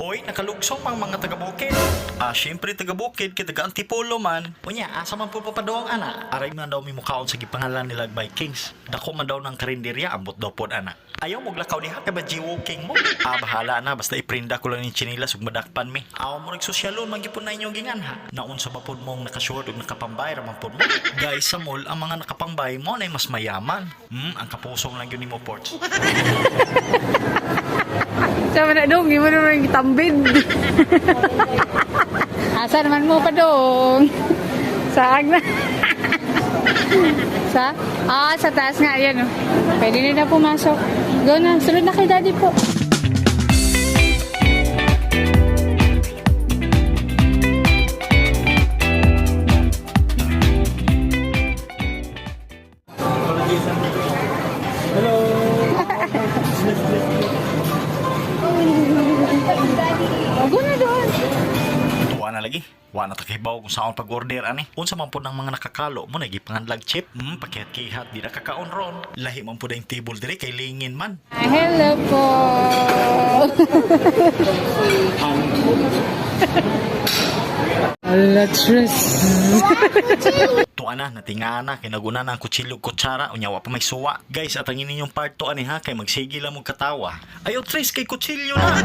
Oy, nakalugsong pang mga taga-bukid. Ah, syempre taga-bukid, kay taga-antipolo man. Unya, asa man po papadoong ana? Aray man daw mi mukhaon sa gipangalan nila Vikings. Dako man daw ng karinderya, ambot daw pod ana. Ayaw mo glakaw diha kay ba jiwoking mo? Ah, bahala na, basta iprinda ko lang yung chinilas ug madakpan mi. Aw mo nagsosyalon man gyud na inyong gingan ha. Naun sa bapod mong nakasure ug nakapambay ra man pod mo. Guys, sa mall, ang mga nakapangbay mo na mas mayaman. Hmm, ang kapusong lang yun ni mo ports. Sa mana dong, di mo naman gitambid. Asa naman mo pa dong? Saag na. sa? Ah, sa taas nga, yan oh. Pwede na na pumasok. Go na, sunod na kay daddy po. Na lagi. Wa na takibaw kung saan pag-order ani. Unsa man po ng mga nakakalo mo nagi panganlag chip. Hmm, pakihat-kihat di na kakaon ron. Lahi man po na yung table dire kay lingin man. Hello po. Alatres. Tuwa na, natinga na, kinaguna na ang kutsilyo kutsara, unyawa pa may suwa. Guys, at ang inyong part to ani ha, kay magsige lang mo katawa. Ayaw tres kay kutsilyo na.